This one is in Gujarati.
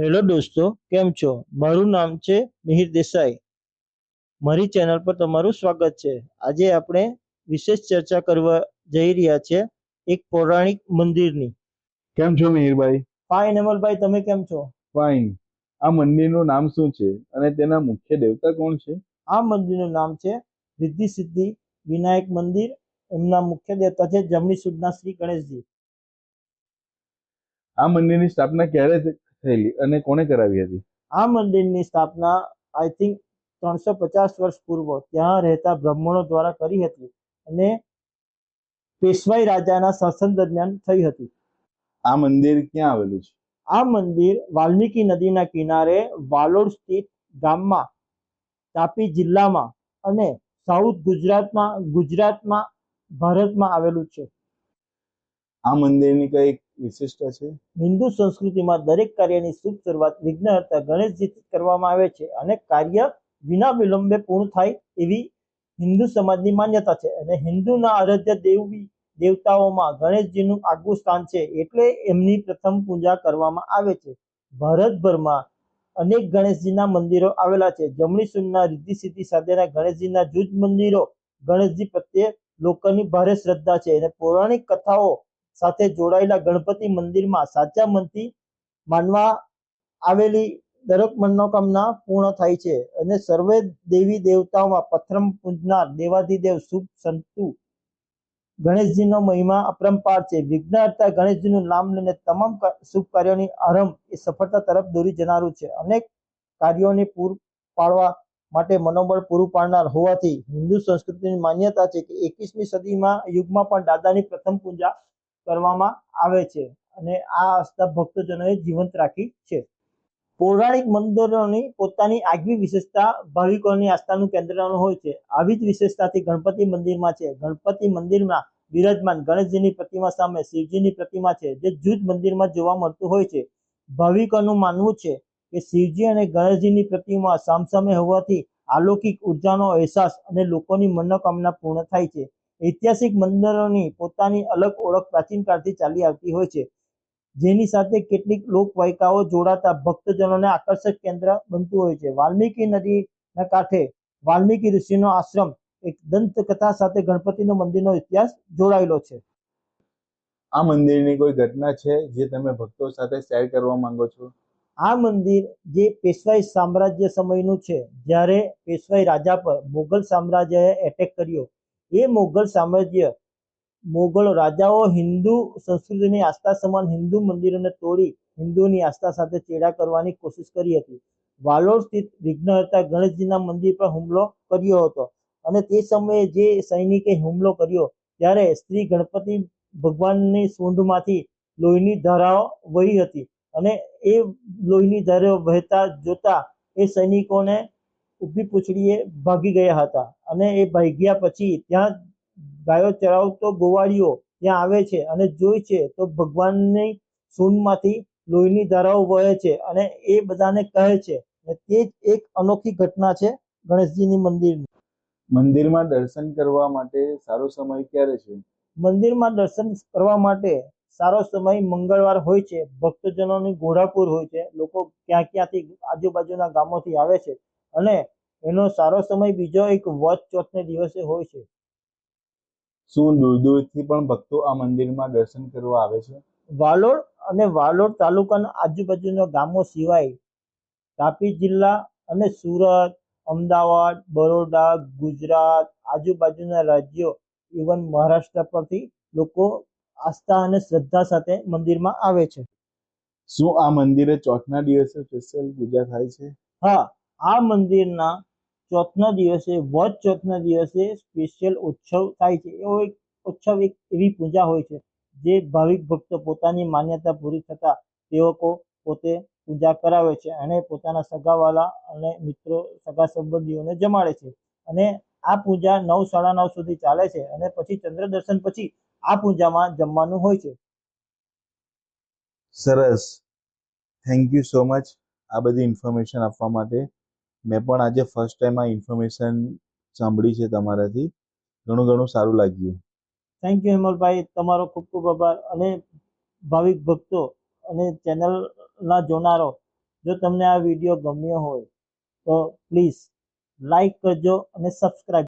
હેલો દોસ્તો કેમ છો? મારું નામ છે મિહિર દેસાઈ. મારી ચેનલ પર તમારું સ્વાગત છે. આજે આપણે વિશેષ ચર્ચા કરવા જઈ રહ્યા છે એક પૌરાણિક મંદિરની. કેમ છો મિહિરભાઈ? ફાઇન અમલભાઈ તમે કેમ છો? ફાઇન આ મંદિરનું નામ શું છે? અને તેના મુખ્ય દેવતા કોણ છે? આ મંદિરનું નામ છે રિદ્ધિ સિદ્ધિ વિનાયક મંદિર. એમના મુખ્ય દેવતા છે જમણી સુદના શ્રી ગણેશજી. આ મંદિરની સ્થાપના ક્યારે થયેલી અને કોણે કરાવી હતી? આ મંદિરની સ્થાપના આઈ થિંક ત્રણસો પચાસ વર્ષ પૂર્વ ત્યાં રહેતા બ્રાહ્મણો દ્વારા કરી હતી અને પેશવાઈ રાજાના શાસન દરમિયાન થઈ હતી. આ મંદિર ક્યાં આવેલું છે? આ મંદિર વાલ્મીકી નદીના કિનારે વાલોડ સ્થિત ગામમાં તાપી જિલ્લામાં અને સાઉથ ગુજરાતમાં ગુજરાતમાં ભારતમાં આવેલું છે. આ મંદિરની કઈ વિશિષ્ટતા છે? હિન્દુ સંસ્કૃતિમાં દરેક કાર્યની શુભ શરૂઆત વિઘ્નહર્તા ગણેશજીથી કરવામાં આવે છે અને કાર્ય વિના વિલંબે પૂર્ણ થાય એવી હિન્દુ સમાજની માન્યતા છે. અને હિન્દુના આરાધ્ય દેવી દેવતાઓમાં ગણેશજીનું આગવું સ્થાન છે એટલે એમની પ્રથમ પૂજા કરવામાં આવે છે. ભારતભરમાં અનેક ગણેશજીના મંદિરો આવેલા છે. જમણી સુનના રિદ્ધિ સિદ્ધિ સાથેના ગણેશજીના જૂજ મંદિરો ગણેશજી પ્રત્યે લોકોની ભારે શ્રદ્ધા છે અને પૌરાણિક કથાઓ સાથે જોડાયેલા ગણપતિ મંદિરમાં સાચા મનથી માનવા આવેલી દરેક મનોકામના પૂર્ણ થાય છે અને સર્વે દેવી દેવતાઓમાં પ્રથમ પૂજનાર દેવાધિદેવ શુભ સંતુ ગણેશજીનો મહિમા અપરંપાર છે. વિઘ્નહર્તા ગણેશજીનું નામ લઈને તમામ શુભ કાર્યોની આરંભ એ સફળતા તરફ દોરી જનારું છે. અનેક કાર્યોને પૂર પાડવા માટે મનોબળ પૂરું પાડનાર હોવાથી હિન્દુ સંસ્કૃતિની માન્યતા છે કે એકવીસમી સદીમાં યુગમાં પણ દાદાની પ્રથમ પૂજા કરવામાં આવે છે અને આ આસ્થા ભક્તજનોએ જીવંત રાખી છે. પૌરાણિક મંદિરોની પોતાની આગવી વિશેષતા ભાવિકોની આસ્થાનું કેન્દ્ર હોય છે. આવી જ વિશેષતાથી ગણપતિ મંદિરમાં છે. ગણપતિ મંદિરમાં બિરાજમાન ગણેશજીની પ્રતિમા સામે શિવજીની પ્રતિમા છે, જે જૂજ મંદિરમાં જોવા મળતું હોય છે. ભાવિકોનું માનવું છે કે શિવજી અને ગણેશજીની પ્રતિમા સામસામે હોવાથી અલૌકિક ઉર્જાનો અહેસાસ અને લોકોની મનોકામના પૂર્ણ થાય છે. ઐતિહાસિક મંદિરોની પોતાની અલગ ઓળખ પ્રાચીન કાળથી ચાલી આવતી હોય છે. જેની સાથે કેટલીક લોકવાયકાઓ જોડાતા ભક્તજનોને આકર્ષક કેન્દ્ર બનતું હોય છે. વાલ્મીકી નદીના કાંઠે વાલ્મીકી ઋષિનો આશ્રમ એક દંતકથા સાથે ગણપતિનો મંદિરનો ઇતિહાસ જોડાયેલો છે. આ મંદિરની કોઈ ઘટના છે જે તમે ભક્તો સાથે શેર કરવા માંગો છો? આ મંદિર જે પેશવાઈ સામ્રાજ્ય સમયનું છે જ્યારે પેશવાઈ રાજા પર મુઘલ સામ્રાજ્યએ એટેક કર્યો. એ મોગલ સામ્રાજ્ય. મોગલ રાજાઓ હિન્દુ સંસ્કૃતિની આસ્થા સમાન હિન્દુ મંદિરોને તોડી હિન્દુની આસ્થા સાથે ચેડા કરવાની કોશિશ કરી હતી. વાલોડ સ્થિત વિઘ્નહર્તા ગણેશજીના મંદિર પર હુમલો કર્યો હતો અને તે સમયે જે સૈનિકે હુમલો કર્યો ત્યારે શ્રી ગણપતિ ભગવાનની સૂંઢમાંથી લોહીની ધારાઓ વહી હતી અને એ લોહીની ધારાઓ વહેતા જોતા એ સૈનિકોને ઊભી પૂંછડીએ ભાગી ગયા હતા અને એ ભાગ્યા પછી ત્યાં ગાયો ચરાવતો ગોવાળીઓ ત્યાં આવે છે અને જોઈ છે તો ભગવાનની સૂનમાંથી લોહીની ધારાઓ વહે છે અને એ બધાને કહે છે તે જ એક અનોખી ઘટના છે ગણેશજીની મંદિરની. મંદિરમાં દર્શન કરવા માટે સારો સમય ક્યારે છે? મંદિરમાં દર્શન કરવા માટે સારો સમય મંગળવાર હોય છે ભક્તજનોની ઘોડાપુર હોય છે લોકો ક્યાં ક્યાંથી આજુબાજુના ગામોથી આવે છે અને એનો સારો સમય બીજો એક વધ ચોથને દિવસે હોય છે. શું દૂર દૂરથી પણ ભક્તો આ મંદિરમાં દર્શન કરવા આવે છે? વાલોડ અને વાલોડ તાલુકાના આજુબાજુના ગામો સિવાય તાપી જિલ્લા અને સુરત અમદાવાદ બરોડા ગુજરાત આજુબાજુના રાજ્યો ઇવન મહારાષ્ટ્ર પરથી લોકો આસ્થા અને શ્રદ્ધા સાથે મંદિરમાં આવે છે. શું આ મંદિરે ચોથના દિવસે સ્પેશિયલ પૂજા થાય છે? હા આ મંદિરના ચોથના દિવસે વધ ચોથના દિવસે સ્પેશિયલ ઉત્સવ થાય છે. એવો એક ઉત્સવ એક એવી પૂજા હોય છે જે ભાવિક ભક્તો પોતાની માન્યતા પૂરી થતા તેઓ પોતે પૂજા કરાવે છે અને પોતાના સગાવાલા અને મિત્રો, સગા સંબંધીઓને જમાડે છે. અને આ પૂજા નવ સાડા નવ સુધી ચાલે છે અને પછી ચંદ્ર દર્શન પછી આ પૂજામાં જમવાનું હોય છે. સરસ. થેન્ક યુ સો મચ આ બધી ઇન્ફોર્મેશન આપવા માટે મેં પણ આજે ફર્સ્ટ ટાઈમ આ ઇન્ફોર્મેશન સાંભળી છે તમારાથી. ઘણું ઘણું સારું લાગ્યું. થેન્ક યુ હેમલભાઈ. તમારો ખૂબ ખૂબ આભાર. અને ભાવિક ભક્તો અને ચેનલના જોનારો, જો તમને આ વીડિયો ગમ્યો હોય, તો પ્લીઝ લાઈક કરજો અને સબસ્ક્રાઈબ